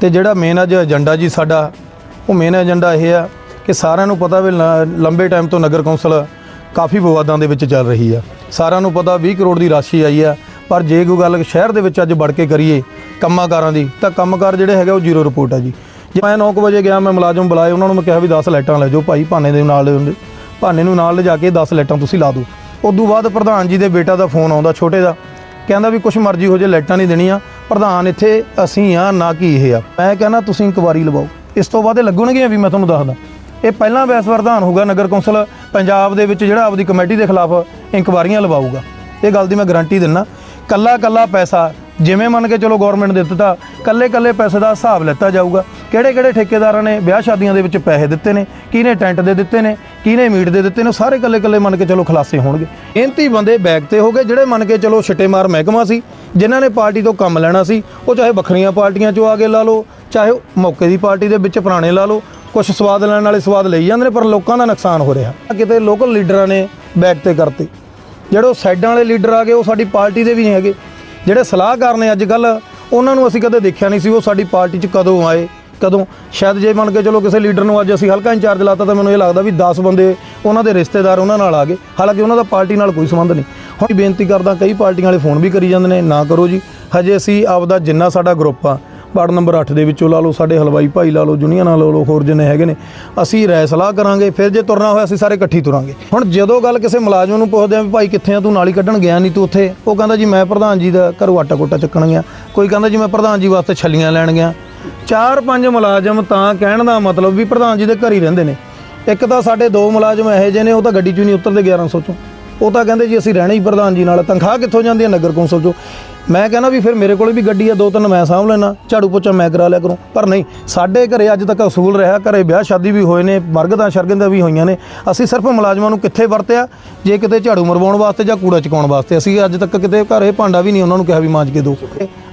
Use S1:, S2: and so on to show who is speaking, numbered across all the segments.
S1: ਤੇ ਜਿਹੜਾ ਮੇਨ ਅੱਜ ਏਜੰਡਾ ਜੀ ਸਾਡਾ, ਉਹ ਮੇਨ ਏਜੰਡਾ ਇਹ ਆ ਕਿ ਸਾਰਿਆਂ ਨੂੰ ਪਤਾ ਵੀ ਲ- ਲੰਬੇ ਟਾਈਮ ਤੋਂ ਨਗਰ ਕੌਂਸਲ ਕਾਫੀ ਵਿਵਾਦਾਂ ਦੇ ਵਿੱਚ ਚੱਲ ਰਹੀ ਆ। ਸਾਰਿਆਂ ਨੂੰ ਪਤਾ 20 ਕਰੋੜ ਦੀ ਰਾਸ਼ੀ ਆਈ ਆ, ਪਰ ਜੇ ਕੋਈ ਗੱਲ ਸ਼ਹਿਰ ਦੇ ਵਿੱਚ ਅੱਜ ਵੜ ਕੇ ਕਰੀਏ ਕੰਮਾਂਕਾਰਾਂ ਦੀ, ਤਾਂ ਕੰਮਕਾਰ ਜਿਹੜੇ ਹੈਗੇ ਉਹ ਜ਼ੀਰੋ ਰਿਪੋਰਟ ਆ ਜੀ। ਜੇ ਮੈਂ 9 ਵਜੇ ਗਿਆ, ਮੈਂ ਮੁਲਾਜ਼ਮ ਬੁਲਾਏ, ਉਹਨਾਂ ਨੂੰ ਮੈਂ ਕਿਹਾ ਵੀ 10 ਲਾਈਟਾਂ ਲੈ ਜਾਓ, ਭਾਈ ਭਾਨੇ ਦੇ ਨਾਲ, ਭਾਨੇ ਨੂੰ ਨਾਲ ਲਿਜਾ ਕੇ 10 ਲਾਈਟਾਂ ਤੁਸੀਂ ਲਾ ਦਿਓ। ਉਦੋਂ ਬਾਅਦ ਪ੍ਰਧਾਨ ਜੀ ਦੇ ਬੇਟਾ ਦਾ ਫੋਨ ਆਉਂਦਾ, ਛੋਟੇ ਦਾ, ਕਹਿੰਦਾ ਵੀ ਕੁਛ ਮਰਜ਼ੀ ਹੋ ਜੇ ਲਾਈਟਾਂ ਨਹੀਂ ਦੇਣੀਆਂ। ਪ੍ਰਧਾਨ ਇੱਥੇ ਅਸੀਂ ਆ, ਨਾ ਕਿ ਇਹ ਆ। ਮੈਂ ਕਹਿੰਦਾ ਤੁਸੀਂ ਇਨਕੁਆਰੀ ਲਵਾਓ। ਇਸ ਤੋਂ ਬਾਅਦ ਇਹ ਲੱਗਣਗੀਆਂ ਵੀ ਮੈਂ ਤੁਹਾਨੂੰ ਦੱਸਦਾ। ਇਹ ਪਹਿਲਾਂ ਵੈਸ ਪ੍ਰਧਾਨ ਹੋਊਗਾ, ਨਗਰ ਕੌਂਸਲ ਪੰਜਾਬ ਦੇ ਵਿੱਚ ਜਿਹੜਾ ਆਪਦੀ ਕਮੇਟੀ ਦੇ ਖਿਲਾਫ ਇਨਕੁਆਰੀਆਂ ਲਵਾਊਗਾ। ਇਹ ਗੱਲ ਦੀ ਮੈਂ ਗਾਰੰਟੀ ਦਿੰਨਾ ਕੱਲਾ ਕੱਲਾ ਪੈਸਾ ਜਿਵੇਂ ਮੰਨ ਕੇ ਚਲੋ ਗਵਰਨਮੈਂਟ ਦੇ ਦਿੱਤਾ ਕੱਲੇ ਕੱਲੇ ਪੈਸੇ ਦਾ ਹਿਸਾਬ ਲਿੱਤਾ ਜਾਊਗਾ। ਕਿਹੜੇ ਕਿਹੜੇ ਠੇਕੇਦਾਰਾਂ ਨੇ ਵਿਆਹ ਸ਼ਾਦੀਆਂ ਦੇ ਵਿੱਚ ਪੈਸੇ ਦਿੱਤੇ ਨੇ, ਕਿਹਨੇ ਟੈਂਟ ਦੇ ਦਿੱਤੇ ਨੇ, ਕਿਹਨੇ ਮੀਟ ਦੇ ਦਿੱਤੇ ਨੇ, ਉਹ ਸਾਰੇ ਕੱਲੇ ਕੱਲੇ ਮੰਨ ਕੇ ਚਲੋ ਖਲਾਸੇ ਹੋਣਗੇ। ਮਿਹਨਤੀ ਬੰਦੇ ਬੈਗ ਤੇ ਹੋ ਗਏ, ਜਿਹੜੇ ਮੰਨ ਕੇ ਚਲੋ ਛਿੱਟੇ ਮਹਿਕਮਾ ਸੀ, ਜਿਨ੍ਹਾਂ ਨੇ ਪਾਰਟੀ ਤੋਂ ਕੰਮ ਲੈਣਾ ਸੀ, ਉਹ ਚਾਹੇ ਵੱਖਰੀਆਂ ਪਾਰਟੀਆਂ ਚੋਂ ਆ ਕੇ ਲਾ ਲਓ, ਚਾਹੇ ਉਹ ਮੌਕੇ ਦੀ ਪਾਰਟੀ ਦੇ ਵਿੱਚ ਪੁਰਾਣੇ ਲਾ ਲਓ ਕੁਝ ਸਵਾਦ ਲੈਣ ਵਾਲੇ ਸਵਾਦ ਲਈ ਜਾਂਦੇ ਨੇ, ਪਰ ਲੋਕਾਂ ਦਾ ਨੁਕਸਾਨ ਹੋ ਰਿਹਾ। ਕਿਤੇ ਲੋਕਲ ਲੀਡਰਾਂ ਨੇ ਬੈਗ ਤੇ ਕਰਤੇ, ਜਿਹੜੇ ਉਹ ਸਾਈਡਾਂ ਵਾਲੇ ਲੀਡਰ ਆ ਗਏ, ਉਹ ਸਾਡੀ ਪਾਰਟੀ ਦੇ ਵੀ ਨਹੀਂ ਹੈਗੇ। ਜਿਹੜੇ ਸਲਾਹਕਾਰ ਨੇ ਅੱਜ ਕੱਲ ਉਹਨਾਂ ਨੂੰ ਅਸੀਂ ਕਦੇ ਦੇਖਿਆ ਨਹੀਂ ਸੀ ਉਹ ਸਾਡੀ ਪਾਰਟੀ 'ਚ ਕਦੋਂ ਆਏ, ਕਦੋਂ। ਸ਼ਾਇਦ ਜੇ ਮੰਨ ਕੇ ਚਲੋ ਕਿਸੇ ਲੀਡਰ ਨੂੰ ਅੱਜ ਅਸੀਂ ਹਲਕਾ ਇੰਚਾਰਜ ਲਾਤਾ ਤਾਂ ਮੈਨੂੰ ਇਹ ਲੱਗਦਾ ਵੀ 10 ਬੰਦੇ ਉਹਨਾਂ ਦੇ ਰਿਸ਼ਤੇਦਾਰ ਉਹਨਾਂ ਨਾਲ ਆ ਗਏ। ਹਾਲਾਂਕਿ ਉਹਨਾਂ ਦਾ ਪਾਰਟੀ ਨਾਲ ਕੋਈ ਸੰਬੰਧ ਨਹੀਂ। ਹੁਣ ਬੇਨਤੀ ਕਰਦਾ ਕਈ ਪਾਰਟੀਆਂ ਵਾਲੇ ਫੋਨ ਵੀ ਕਰੀ ਜਾਂਦੇ ਨੇ, ਨਾ ਕਰੋ ਜੀ। ਹਜੇ ਅਸੀਂ ਆਪਦਾ ਜਿੰਨਾ ਸਾਡਾ ਗਰੁੱਪ ਆ ਵਾਰਡ ਨੰਬਰ 8 ਦੇ ਵਿੱਚੋਂ ਲਾ ਲਓ, ਸਾਡੇ ਹਲਵਾਈ ਭਾਈ ਲਾ ਲਓ, ਜੁਨੀਆਂ ਨਾਲ ਲਾ ਲਓ, ਹੋਰ ਜਿੰਨੇ ਹੈਗੇ ਨੇ, ਅਸੀਂ ਰਾਏ ਸਲਾਹ ਕਰਾਂਗੇ, ਫਿਰ ਜੇ ਤੁਰਨਾ ਹੋਇਆ ਅਸੀਂ ਸਾਰੇ ਇਕੱਠੀ ਤੁਰਾਂਗੇ। ਹੁਣ ਜਦੋਂ ਗੱਲ ਕਿਸੇ ਮੁਲਾਜ਼ਮ ਨੂੰ ਪੁੱਛਦੇ ਆ ਵੀ ਭਾਈ ਕਿੱਥੇ ਆ, ਤੂੰ ਨਾਲੀ ਕੱਢਣ ਗਿਆ ਨਹੀਂ ਤੂੰ ਉੱਥੇ, ਉਹ ਕਹਿੰਦਾ ਜੀ ਮੈਂ ਪ੍ਰਧਾਨ ਜੀ ਦਾ ਘਰੋਂ ਆਟਾ ਕੋਟਾ ਚੱਕਣ ਗਿਆ। ਕੋਈ ਕਹਿੰਦਾ ਜੀ ਮੈਂ ਪ੍ਰਧਾਨ ਜੀ ਵਾਸਤੇ ਛੱਲੀਆਂ ਲੈਣ ਗਿਆ। ਚਾਰ ਪੰਜ ਮੁਲਾਜ਼ਮ ਤਾਂ ਕਹਿਣ ਦਾ ਮਤਲਬ ਵੀ ਪ੍ਰਧਾਨ ਜੀ ਦੇ ਘਰ ਹੀ ਰਹਿੰਦੇ ਨੇ। ਇੱਕ ਤਾਂ ਸਾਡੇ ਦੋ ਮੁਲਾਜ਼ਮ ਇਹੋ ਜਿਹੇ ਨੇ, ਉਹ ਤਾਂ ਗੱਡੀ 'ਚੋਂ ਨਹੀਂ ਉਤਰਦੇ 1100 ਚੋਂ। ਉਹ ਤਾਂ ਕਹਿੰਦੇ ਜੀ ਅਸੀਂ ਰਹਿਣਾ ਹੀ ਪ੍ਰਧਾਨ ਜੀ ਨਾਲ। ਤਨਖਾਹ ਕਿੱਥੋਂ ਜਾਂਦੀ ਹੈ ਨਗਰ ਕੌਂਸਲ ਚੋਂ? ਮੈਂ ਕਹਿੰਦਾ ਵੀ ਫਿਰ ਮੇਰੇ ਕੋਲ ਵੀ ਗੱਡੀ ਆ ਦੋ ਤਿੰਨ ਮੈਂ ਸਾਂਭ ਲੈਣਾ ਝਾੜੂ ਪੋਚਾ ਮੈਂ ਕਰਾ ਲਿਆ ਕਰੂੰ। ਪਰ ਨਹੀਂ, ਸਾਡੇ ਘਰੇ ਅੱਜ ਤੱਕ ਅਸੂਲ ਰਿਹਾ, ਘਰੇ ਵਿਆਹ ਸ਼ਾਦੀ ਵੀ ਹੋਏ ਨੇ ਮਰਗਦਾਂ ਸ਼ਰਗੰਦਾਂ ਵੀ ਹੋਈਆਂ ਨੇ। ਅਸੀਂ ਸਿਰਫ ਮੁਲਾਜ਼ਮਾਂ ਨੂੰ ਕਿੱਥੇ ਵਰਤਿਆ? ਜੇ ਕਿਤੇ ਝਾੜੂ ਮਰਵਾਉਣ ਵਾਸਤੇ ਜਾਂ ਕੂੜਾ ਚੁਕਾਉਣ ਵਾਸਤੇ। ਅਸੀਂ ਅੱਜ ਤੱਕ ਕਿਤੇ ਘਰੇ ਭਾਂਡਾ ਵੀ ਨਹੀਂ ਉਹਨਾਂ ਨੂੰ ਕਿਹਾ ਵੀ ਮਾਂਜ ਕੇ ਦਿਓ।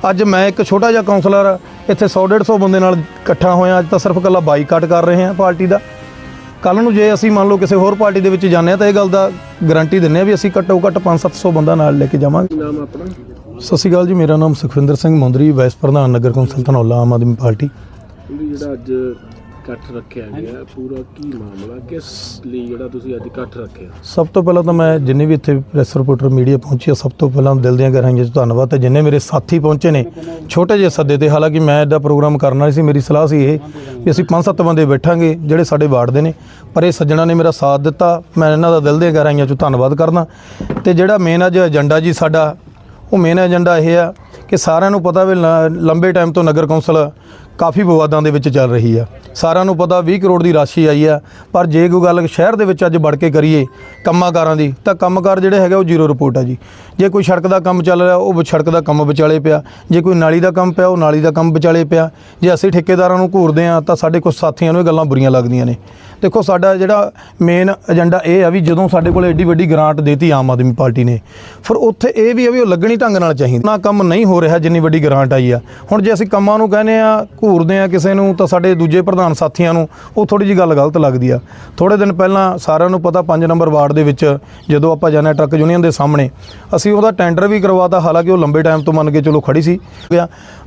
S1: ਅੱਜ ਮੈਂ ਇੱਕ ਛੋਟਾ ਜਿਹਾ ਕਾਉਂਸਲਰ ਇੱਥੇ 100 150 ਬੰਦੇ ਨਾਲ ਇਕੱਠਾ ਹੋਇਆ, ਅੱਜ ਤਾਂ ਸਿਰਫ ਇਕੱਲਾ ਬਾਈਕਾਟ ਕਰ ਰਹੇ ਹਾਂ ਪਾਰਟੀ ਦਾ। ਕੱਲ ਨੂੰ ਜੇ ਅਸੀਂ ਮੰਨ ਲਓ ਕਿਸੇ ਹੋਰ ਪਾਰਟੀ ਦੇ ਵਿੱਚ ਜਾਂਦੇ ਹਾਂ ਤਾਂ ਇਹ ਗੱਲ ਦਾ ਗਾਰੰਟੀ ਦਿੰਨੇ ਆ ਵੀ ਅਸੀਂ ਘੱਟੋ ਘੱਟ 5-700 ਬੰਦਾ ਨਾਲ ਲੈ ਕੇ ਜਾਵਾਂਗੇ।
S2: ਨਾਮ ਆਪਣਾ?
S1: ਸਤਿ ਸ਼੍ਰੀ ਅਕਾਲ ਜੀ ਮੇਰਾ ਨਾਮ ਸੁਖਵਿੰਦਰ ਸਿੰਘ ਮੁੰਦਰੀ ਵਾਈਸ ਪ੍ਰਧਾਨ ਨਗਰ ਕੌਂਸਲ ਧਨੌਲਾ ਆਮ ਆਦਮੀ ਪਾਰਟੀ।
S2: ਜਿਹੜਾ ਅੱਜ ਇਕੱਠ ਰੱਖਿਆ ਗਿਆ ਪੂਰਾ ਕੀ ਮਾਮਲਾ? ਕਿਸ ਲਈ ਜਿਹੜਾ ਤੁਸੀਂ ਅੱਜ ਇਕੱਠ ਰੱਖਿਆ?
S1: ਸਭ ਤੋਂ ਪਹਿਲਾਂ ਤਾਂ ਮੈਂ ਜਿੰਨੇ ਵੀ ਇੱਥੇ ਪ੍ਰੈਸ ਰਿਪੋਰਟਰ ਮੀਡੀਆ ਪਹੁੰਚੀ ਸਭ ਤੋਂ ਪਹਿਲਾਂ ਦਿਲ ਦੀਆਂ ਗਹਿਰਾਈਆਂ 'ਚ ਧੰਨਵਾਦ ਤੇ ਜਿੰਨੇ ਮੇਰੇ ਸਾਥੀ ਪਹੁੰਚੇ ਨੇ, ਛੋਟੇ ਜਿਹੇ ਸੱਦੇ ਤੇ। ਹਾਲਾਂਕਿ ਮੈਂ ਐਡਾ ਪ੍ਰੋਗਰਾਮ ਕਰਨਾ ਵਾਲੀ ਸੀ, ਮੇਰੀ ਸਲਾਹ ਸੀ ਇਹ ਵੀ ਅਸੀਂ ਪੰਜ ਸੱਤ ਬੰਦੇ ਬੈਠਾਂਗੇ, ਜਿਹੜੇ ਸਾਡੇ ਵਾਰਡ ਦੇ ਨੇ। ਪਰ ਇਹ ਸੱਜਣਾ ਨੇ ਮੇਰਾ ਸਾਥ ਦਿੱਤਾ, ਮੈਂ ਇਹਨਾਂ ਦਾ ਦਿਲ ਦੀਆਂ ਗਹਿਰਾਈਆਂ 'ਚੋਂ ਧੰਨਵਾਦ ਕਰਦਾ। ਤੇ ਜਿਹੜਾ ਮੇਨ ਅੱਜ ਏਜੰਡਾ ਜੀ ਸਾਡਾ, ਉਹ ਮੇਨ ਏਜੰਡਾ ਇਹ ਆ ਕਿ ਸਾਰਿਆਂ ਨੂੰ ਪਤਾ ਵੀ ਲ- ਲੰਬੇ ਟਾਈਮ ਤੋਂ ਨਗਰ ਕੌਂਸਲ ਕਾਫੀ ਵਿਵਾਦਾਂ ਦੇ ਵਿੱਚ ਚੱਲ ਰਹੀ ਆ। ਸਾਰਿਆਂ ਨੂੰ ਪਤਾ 20 ਕਰੋੜ ਦੀ ਰਾਸ਼ੀ ਆਈ ਆ, ਪਰ ਜੇ ਕੋਈ ਗੱਲ ਸ਼ਹਿਰ ਦੇ ਵਿੱਚ ਅੱਜ ਵੜ ਕੇ ਕਰੀਏ ਕੰਮਾਂਕਾਰਾਂ ਦੀ, ਤਾਂ ਕੰਮਕਾਰ ਜਿਹੜੇ ਹੈਗੇ ਉਹ ਜ਼ੀਰੋ ਰਿਪੋਰਟ ਆ ਜੀ। ਜੇ ਕੋਈ ਸੜਕ ਦਾ ਕੰਮ ਚੱਲ ਰਿਹਾ, ਉਹ ਸੜਕ ਦਾ ਕੰਮ ਵਿਚਾਲੇ ਪਿਆ। ਜੇ ਕੋਈ ਨਾਲੀ ਦਾ ਕੰਮ ਪਿਆ, ਉਹ ਨਾਲੀ ਦਾ ਕੰਮ ਵਿਚਾਲੇ ਪਿਆ। ਜੇ ਅਸੀਂ ਠੇਕੇਦਾਰਾਂ ਨੂੰ ਘੂਰਦੇ ਆ ਤਾਂ ਸਾਡੇ ਕੁਝ ਸਾਥੀਆਂ ਨੂੰ ਇਹ ਗੱਲਾਂ ਬੁਰੀਆਂ ਲੱਗਦੀਆਂ ਨੇ। ਦੇਖੋ, ਸਾਡਾ ਜਿਹੜਾ ਮੇਨ ਏਜੰਡਾ ਇਹ ਆ ਵੀ ਜਦੋਂ ਸਾਡੇ ਕੋਲ ਐਡੀ ਵੱਡੀ ਗ੍ਰਾਂਟ ਦੇਤੀ ਆਮ ਆਦਮੀ ਪਾਰਟੀ ਨੇ, ਫਿਰ ਉੱਥੇ ਇਹ ਵੀ ਆ ਵੀ ਉਹ ਲੱਗਣੀ ਢੰਗ ਨਾਲ ਚਾਹੀਦੀ। ਨਾ ਕੰਮ ਨਹੀਂ ਹੋ ਰਿਹਾ ਜਿੰਨੀ ਵੱਡੀ ਗ੍ਰਾਂਟ ਆਈ ਆ। ਹੁਣ ਜੇ ਅਸੀਂ ਕੰਮਾਂ ਨੂੰ ਕਹਿੰਦੇ ਆ, ਘੂਰਦੇ ਆ ਕਿਸੇ ਨੂੰ, ਤਾਂ ਸਾਡੇ ਦੂਜੇ ਪ੍ਰਧਾਨ ਸਾਥੀਆਂ ਨੂੰ, ਉਹ ਥੋੜੀ ਜੀ ਗੱਲ ਗਲਤ ਲੱਗਦੀ ਆ। ਥੋੜੇ ਦਿਨ ਪਹਿਲਾਂ ਸਾਰਿਆਂ ਨੂੰ ਪਤਾ 5 ਨੰਬਰ ਵਾਰਡ ਦੇ ਵਿੱਚ ਜਦੋਂ ਆਪਾਂ ਜਾਂਦੇ ਹਾਂ ਟਰੱਕ ਯੂਨੀਅਨ ਦੇ ਸਾਹਮਣੇ, ਅਸੀਂ ਉਹਦਾ ਟੈਂਡਰ ਵੀ ਕਰਵਾਤਾ, ਹਾਲਾਂਕਿ ਉਹ ਲੰਬੇ ਟਾਈਮ ਤੋਂ ਮੰਨ ਕੇ ਚਲੋ ਖੜੀ ਸੀ।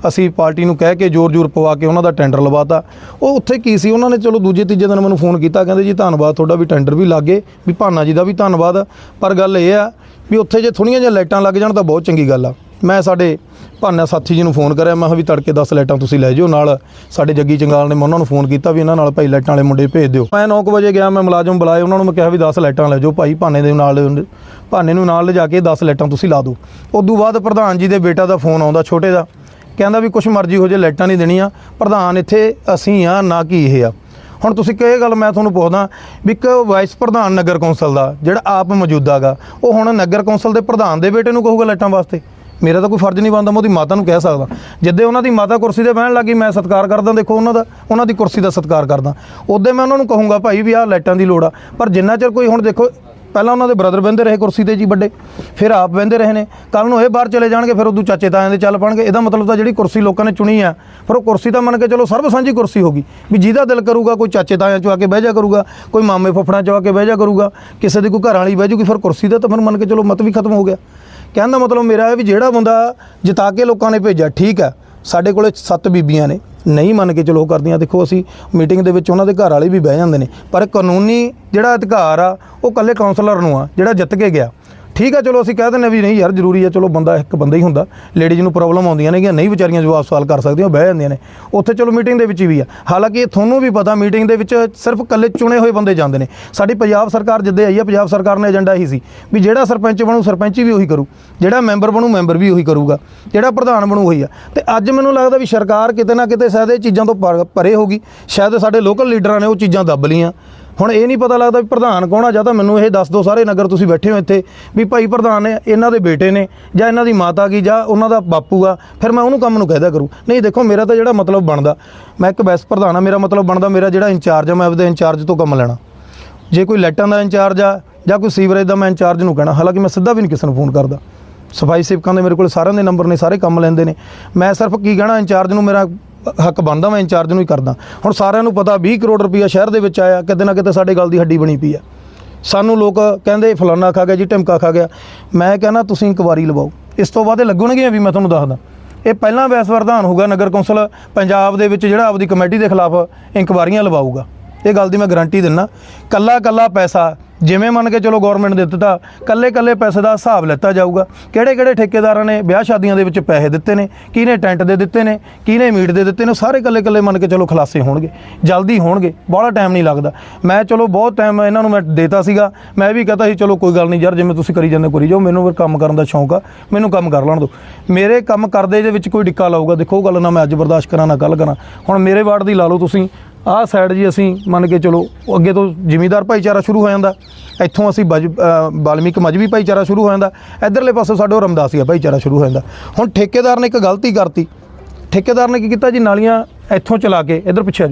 S1: ਅਸੀਂ ਪਾਰਟੀ ਨੂੰ ਕਹਿ ਕੇ ਜ਼ੋਰ-ਜ਼ੋਰ ਪਵਾ ਕੇ ਉਹਨਾਂ ਦਾ ਟੈਂਡਰ ਲਵਾਤਾ। ਉਹ ਉੱਥੇ ਕੀ ਸੀ? ਉਹਨਾਂ ਨੇ ਚਲੋ ਦੂਜੇ ਤੀਜੇ ਦਿਨ ਮੈਨੂੰ ਫੋਨ ਕੀਤਾ, ਕਹਿੰਦੇ ਜੀ ਧੰਨਵਾਦ, ਤੁਹਾਡਾ ਵੀ ਟੈਂਡਰ ਵੀ ਲੱਗੇ ਵੀ ਭਾਨਾ ਜੀ ਦਾ ਵੀ ਧੰਨਵਾਦ। ਪਰ ਗੱਲ ਇਹ ਆ ਵੀ ਉੱਥੇ ਜੇ ਥੋੜੀਆਂ ਜਿਹੀਆਂ ਲਾਈਟਾਂ ਲੱਗ ਜਾਣ ਤਾਂ ਬਹੁਤ ਚੰਗੀ ਗੱਲ ਆ। ਮੈਂ ਸਾਡੇ ਭਾਨਾ ਸਾਥੀ ਜੀ ਨੂੰ ਫੋਨ ਕਰਿਆ, ਮੈਂ ਕਿਹਾ ਵੀ ਤੜਕੇ 10 ਲਾਈਟਾਂ ਤੁਸੀਂ ਲੈ ਜਿਓ, ਨਾਲ ਸਾਡੇ ਜੱਗੀ ਚੰਗਾਲ ਨੇ ਮੈਂ ਉਹਨਾਂ ਨੂੰ ਫੋਨ ਕੀਤਾ ਵੀ ਇਹਨਾਂ ਨਾਲ ਭਾਈ ਲਾਈਟਾਂ ਵਾਲੇ ਮੁੰਡੇ ਭੇਜ ਦਿਓ। ਮੈਂ 9 ਵਜੇ ਗਿਆ, ਮੈਂ ਮੁਲਾਜ਼ਮ ਬੁਲਾਏ, ਉਹਨਾਂ ਨੂੰ ਮੈਂ ਕਿਹਾ ਵੀ 10 ਲਾਈਟਾਂ ਲੈ ਜਾਓ ਭਾਈ, ਭਾਨੇ ਦੇ ਨਾਲ, ਭਾਨੇ ਨੂੰ ਨਾਲ ਲਿਜਾ ਕੇ 10 ਲਾਈਟਾਂ ਤੁਸੀਂ ਲਾ ਦਿਓ। ਤੋਂ ਬਾਅਦ ਪ੍ਰਧਾਨ ਜੀ ਦੇ ਬੇਟਾ ਦਾ ਫੋਨ ਆਉਂਦਾ, ਛੋਟੇ ਦਾ। ਕਹਿੰਦਾ ਵੀ ਕੁਛ ਮਰਜ਼ੀ ਹੋ ਜੇ, ਲਾਈਟਾਂ ਨਹੀਂ ਦੇਣੀਆਂ, ਪ੍ਰਧਾਨ ਇੱਥੇ ਅਸੀਂ ਆ, ਨਾ ਕਿ ਇਹ ਆ। ਹੁਣ ਤੁਸੀਂ ਕਹੇ ਗੱਲ ਮੈਂ ਤੁਹਾਨੂੰ ਪੁੱਛਦਾ ਵੀ ਇੱਕ ਵਾਈਸ ਪ੍ਰਧਾਨ ਨਗਰ ਕੌਂਸਲ ਦਾ, ਜਿਹੜਾ ਆਪ ਮੌਜੂਦਾਗਾ ਉਹ ਹੁਣ ਨਗਰ ਕੌਂਸਲ ਦੇ ਪ੍ਰਧਾਨ ਦੇ ਬੇਟੇ ਨੂੰ ਕਹੂਗਾ ਲਾਈਟਾਂ ਵਾਸਤੇ? ਮੇਰਾ ਤਾਂ ਕੋਈ ਫਰਜ਼ ਨਹੀਂ ਬਣਦਾ, ਮੈਂ ਉਹਦੀ ਮਾਤਾ ਨੂੰ ਕਹਿ ਸਕਦਾ। ਜਿੱਦੇ ਉਹਨਾਂ ਦੀ ਮਾਤਾ ਕੁਰਸੀ ਤੇ ਬਹਿਣ ਲੱਗੀ, ਮੈਂ ਸਤਿਕਾਰ ਕਰਦਾ, ਦੇਖੋ ਉਹਨਾਂ ਦਾ, ਉਹਨਾਂ ਦੀ ਕੁਰਸੀ ਦਾ ਸਤਿਕਾਰ ਕਰਦਾ। ਉਦੋਂ ਮੈਂ ਉਹਨਾਂ ਨੂੰ ਕਹੂੰਗਾ, ਭਾਈ ਵੀ ਆਹ ਲਾਈਟਾਂ ਦੀ ਲੋੜ ਆ। ਪਰ ਜਿੰਨਾ ਚਿਰ ਕੋਈ ਹੁਣ ਦੇਖੋ ਪਹਿਲਾਂ ਉਹਨਾਂ ਦੇ ਬ੍ਰਦਰ ਬਹਿੰਦੇ ਰਹੇ ਕੁਰਸੀ ਤੇ ਜੀ ਵੱਡੇ, ਫਿਰ ਆਪ ਬਹਿੰਦੇ ਰਹੇ ਨੇ। ਕੱਲ ਨੂੰ ਇਹ ਬਾਹਰ ਚਲੇ ਜਾਣਗੇ, ਫਿਰ ਉਦੋਂ ਚਾਚੇ ਤਾਇਆਂ ਦੇ ਚੱਲ ਪਣਗੇ ਇਹਦਾ ਮਤਲਬ ਤਾਂ ਜਿਹੜੀ ਕੁਰਸੀ ਲੋਕਾਂ ਨੇ ਚੁਣੀ ਆ, ਫਿਰ ਉਹ ਕੁਰਸੀ ਤਾਂ ਮੰਨ ਕੇ ਚਲੋ ਸਰਬ ਸਾਂਝੀ ਕੁਰਸੀ ਹੋਗੀ ਵੀ ਜਿਹਦਾ ਦਿਲ ਕਰੂਗਾ ਕੋਈ ਚਾਚੇ ਤਾਇਆਂ ਚੋਂ ਆ ਕੇ ਬਹਿ ਜਾ ਕਰੂਗਾ, ਕੋਈ ਮਾਮੇ ਫੁੱਫੜਾਂ ਚੋਂ ਆ ਕੇ ਬਹਿ ਜਾ ਕਰੂਗਾ, ਕਿਸੇ ਦੀ ਕੋਈ ਘਰ ਵਾਲੀ ਬਹਿ ਜੂਗੀ, ਫਿਰ ਕੁਰਸੀ ਦਾ ਤਾਂ ਫਿਰ ਮੰਨ ਕੇ ਚਲੋ ਮਤ ਵੀ ਖਤਮ ਹੋ ਗਿਆ। ਕਹਿਣ ਦਾ ਮਤਲਬ ਮੇਰਾ ਹੈ ਵੀ ਜਿਹੜਾ ਬੰਦਾ ਜਿਤਾ ਕੇ ਲੋਕਾਂ ਨੇ ਭੇਜਿਆ, ਠੀਕ ਹੈ ਸਾਡੇ ਕੋਲੇ ਸੱਤ ਬੀਬੀਆਂ ਨੇ, ਨਹੀਂ ਮੰਨ ਕੇ ਚਲੋ ਕਰਦੀਆਂ। ਦੇਖੋ ਅਸੀਂ ਮੀਟਿੰਗ ਦੇ ਵਿੱਚ ਉਹਨਾਂ ਦੇ ਘਰ ਵਾਲੇ ਵੀ ਬਹਿ ਜਾਂਦੇ ਨੇ, ਪਰ ਕਾਨੂੰਨੀ ਜਿਹੜਾ ਅਧਿਕਾਰ ਆ, ਉਹ ਕੱਲੇ ਕਾਉਂਸਲਰ ਨੂੰ ਆ, ਜਿਹੜਾ ਜਿੱਤ ਕੇ ਗਿਆ। ਠੀਕ ਆ, ਚਲੋ ਅਸੀਂ ਕਹਿ ਦਿੰਦੇ ਵੀ ਨਹੀਂ ਯਾਰ ਜ਼ਰੂਰੀ ਹੈ ਚਲੋ ਬੰਦਾ ਇੱਕ ਬੰਦਾ ਹੀ ਹੁੰਦਾ। ਲੇਡੀਜ਼ ਨੂੰ ਪ੍ਰੋਬਲਮ ਆਉਂਦੀਆਂ ਨੇ ਕਿ ਨਹੀਂ ਵਿਚਾਰੀਆਂ ਜਵਾਬ ਸਵਾਲ ਕਰ ਸਕਦੀਆਂ, ਉਹ ਬਹਿ ਜਾਂਦੀਆਂ ਨੇ। ਉੱਥੇ ਚਲੋ ਮੀਟਿੰਗ ਦੇ ਵਿੱਚ ਵੀ ਆ। ਹਾਲਾਂਕਿ ਇਹ ਤੁਹਾਨੂੰ ਵੀ ਪਤਾ ਮੀਟਿੰਗ ਦੇ ਵਿੱਚ ਸਿਰਫ ਇਕੱਲੇ ਚੁਣੇ ਹੋਏ ਬੰਦੇ ਜਾਂਦੇ ਨੇ। ਸਾਡੀ ਪੰਜਾਬ ਸਰਕਾਰ ਜਿੱਦੇ ਆਈ ਆ, ਪੰਜਾਬ ਸਰਕਾਰ ਨੇ ਏਜੰਡਾ ਹੀ ਸੀ ਵੀ ਜਿਹੜਾ ਸਰਪੰਚ ਬਣੂ, ਸਰਪੰਚ ਵੀ ਉਹੀ ਕਰੂ। ਜਿਹੜਾ ਮੈਂਬਰ ਬਣੂ ਮੈਂਬਰ ਵੀ ਉਹੀ ਕਰੂਗਾ। ਜਿਹੜਾ ਪ੍ਰਧਾਨ ਬਣੂ, ਉਹੀ ਆ। ਤੇ ਅੱਜ ਮੈਨੂੰ ਲੱਗਦਾ ਵੀ ਸਰਕਾਰ ਕਿਤੇ ਨਾ ਕਿਤੇ ਸ਼ਾਇਦ ਇਹ ਚੀਜ਼ਾਂ ਤੋਂ ਪਰ- ਪਰੇ ਹੋਗੀ ਸ਼ਾਇਦ ਸਾਡੇ ਲੋਕਲ ਲੀਡਰਾਂ ਨੇ ਉਹ ਚੀਜ਼ਾਂ ਦੱਬ ਲੀਆਂ ਹੁਣ ਇਹ ਨਹੀਂ ਪਤਾ ਲੱਗਦਾ ਵੀ ਪ੍ਰਧਾਨ ਕੌਣ ਆ, ਜਾਂ ਤਾਂ ਮੈਨੂੰ ਇਹ ਦੱਸ ਦਿਓ ਸਾਰੇ ਨਗਰ ਤੁਸੀਂ ਬੈਠੇ ਹੋ ਇੱਥੇ ਵੀ ਭਾਈ ਪ੍ਰਧਾਨ ਨੇ, ਇਹਨਾਂ ਦੇ ਬੇਟੇ ਨੇ, ਜਾਂ ਇਹਨਾਂ ਦੀ ਮਾਤਾ ਕੀ, ਜਾਂ ਉਹਨਾਂ ਦਾ ਬਾਪੂ ਆ, ਫਿਰ ਮੈਂ ਉਹਨੂੰ ਕੰਮ ਨੂੰ ਕਹਿਦਾ ਕਰੂ। ਨਹੀਂ, ਦੇਖੋ, ਮੇਰਾ ਤਾਂ ਜਿਹੜਾ ਮਤਲਬ ਬਣਦਾ, ਮੈਂ ਇੱਕ ਬੈਸ ਪ੍ਰਧਾਨ ਆ, ਮੇਰਾ ਮਤਲਬ ਬਣਦਾ ਮੇਰਾ ਜਿਹੜਾ ਇੰਚਾਰਜ ਆ, ਮੈਂ ਆਪਦੇ ਇੰਚਾਰਜ ਤੋਂ ਕੰਮ ਲੈਣਾ। ਜੇ ਕੋਈ ਲੈਟਾਂ ਦਾ ਇੰਚਾਰਜ ਆ, ਜਾਂ ਕੋਈ ਸੀਵਰੇਜ ਦਾ ਮੈਂ ਇੰਚਾਰਜ ਨੂੰ ਕਹਿਣਾ, ਹਾਲਾਂਕਿ ਮੈਂ ਸਿੱਧਾ ਵੀ ਨਹੀਂ ਕਿਸੇ ਨੂੰ ਫੋਨ ਕਰਦਾ। ਸਫ਼ਾਈ ਸੇਵਕਾਂ ਦੇ ਮੇਰੇ ਕੋਲ ਸਾਰਿਆਂ ਦੇ ਨੰਬਰ ਨੇ, ਸਾਰੇ ਕੰਮ ਲੈਂਦੇ ਨੇ। ਮੈਂ ਸਿਰਫ ਕੀ ਕਹਿਣਾ, ਇੰਚਾਰਜ ਨੂੰ ਮੇਰਾ ਹੱਕ ਬਣਦਾ, ਮੈਂ ਇੰਚਾਰਜ ਨੂੰ ਹੀ ਕਰਦਾ। ਹੁਣ ਸਾਰਿਆਂ ਨੂੰ ਪਤਾ 20 ਕਰੋੜ ਰੁਪਈਆ ਸ਼ਹਿਰ ਦੇ ਵਿੱਚ ਆਇਆ, ਕਿਤੇ ਨਾ ਕਿਤੇ ਸਾਡੇ ਗੱਲ ਦੀ ਹੱਡੀ ਬਣੀ ਪਈ ਆ। ਸਾਨੂੰ ਲੋਕ ਕਹਿੰਦੇ, ਫਲਾਨਾ ਖਾ ਗਿਆ ਜੀ ਟਿਮਕਾ ਖਾ ਗਿਆ। ਮੈਂ ਕਹਿੰਦਾ, ਤੁਸੀਂ ਇਨਕੁਆਰੀ ਲਵਾਓ। ਇਸ ਤੋਂ ਬਾਅਦ ਇਹ ਲੱਗਣਗੀਆਂ ਵੀ ਮੈਂ ਤੁਹਾਨੂੰ ਦੱਸਦਾ। ਇਹ ਪਹਿਲਾਂ ਵੈਸ ਵਰਧਾਨ ਹੋਊਗਾ, ਨਗਰ ਕੌਂਸਲ ਪੰਜਾਬ ਦੇ ਵਿੱਚ ਜਿਹੜਾ ਆਪਦੀ ਕਮੇਟੀ ਦੇ ਖਿਲਾਫ ਇਨਕੁਆਰੀਆਂ ਲਵਾਊਗਾ। ਇਹ ਗੱਲ ਦੀ ਮੈਂ ਗਾਰੰਟੀ ਦਿੰਨਾ। ਕੱਲਾ ਕੱਲਾ ਪੈਸਾ, ਜਿਵੇਂ ਮੰਨ ਕੇ ਚਲੋ ਗਵਰਨਮੈਂਟ ਦੇ ਦਿੱਤਾ, ਕੱਲੇ ਕੱਲੇ ਪੈਸੇ ਦਾ ਹਿਸਾਬ ਲੈਤਾ ਜਾਊਗਾ। ਕਿਹੜੇ ਕਿਹੜੇ ਠੇਕੇਦਾਰਾਂ ਨੇ ਵਿਆਹ ਸ਼ਾਦੀਆਂ ਦੇ ਵਿੱਚ ਪੈਸੇ ਦਿੱਤੇ ਨੇ, ਕਿਹਨੇ ਟੈਂਟ ਦੇ ਦਿੱਤੇ ਨੇ, ਕਿਹਨੇ ਮੀਟ ਦੇ ਦਿੱਤੇ ਨੇ ਸਾਰੇ ਕੱਲੇ ਕੱਲੇ ਮੰਨ ਕੇ ਚਲੋ ਖਲਾਸੇ ਹੋਣਗੇ, ਜਲਦੀ ਹੋਣਗੇ, ਬੜਾ ਟਾਈਮ ਨਹੀਂ ਲੱਗਦਾ। ਮੈਂ ਚਲੋ ਬਹੁਤ ਟਾਈਮ ਇਹਨਾਂ ਨੂੰ ਮੈਂ ਦੇਤਾ ਸੀਗਾ, ਮੈਂ ਵੀ ਕਹਤਾ ਸੀ, ਚਲੋ ਕੋਈ ਗੱਲ ਨਹੀਂ ਯਾਰ, ਜਿਵੇਂ ਤੁਸੀਂ ਕਰੀ ਜਾਂਦੇ ਕਰੀ ਜਾਓ, ਮੈਨੂੰ ਫਿਰ ਕੰਮ ਕਰਨ ਦਾ ਸ਼ੌਂਕ ਆ, ਮੈਨੂੰ ਕੰਮ ਕਰ ਲੈਣ ਦਿਓ। ਮੇਰੇ ਕੰਮ ਕਰਦੇ ਦੇ ਵਿੱਚ ਕੋਈ ਡਿੱਕਾ ਲਾਊਗਾ, ਦੇਖੋ ਗੱਲ ਨਾ ਮੈਂ ਅੱਜ ਬਰਦਾਸ਼ਤ ਕਰਾਂ, ਨਾ ਕੱਲ ਕਰਾਂ। ਹੁਣ ਮੇਰੇ ਵਾਰਡ ਦੀ ਲਾ ਲਓ ਤੁਸੀਂ ਆਹ ਸਾਈਡ ਜੀ ਅਸੀਂ ਮੰਨ ਕੇ ਚਲੋ ਅੱਗੇ ਤੋਂ ਜ਼ਿਮੀਦਾਰ ਭਾਈਚਾਰਾ ਸ਼ੁਰੂ ਹੋ ਜਾਂਦਾ। ਇੱਥੋਂ ਅਸੀਂ ਬਜ- ਅ, ਬਾਲਮੀਕ ਮਜਬੀ ਭਾਈਚਾਰਾ ਸ਼ੁਰੂ ਹੋ ਜਾਂਦਾ। ਇਧਰਲੇ ਪਾਸੋਂ ਸਾਡੇ ਉਹ ਰਮਦਾਸੀਆ ਭਾਈਚਾਰਾ ਸ਼ੁਰੂ ਹੋ ਜਾਂਦਾ। ਹੁਣ ਠੇਕੇਦਾਰ ਨੇ ਇੱਕ ਗਲਤੀ ਕਰਤੀ। ਠੇਕੇਦਾਰ ਨੇ ਕੀ ਕੀਤਾ ਜੀ? ਨਾਲੀਆਂ ਇੱਥੋਂ ਚਲਾ ਕੇ ਇਧਰ ਪਿੱਛੇ ਆ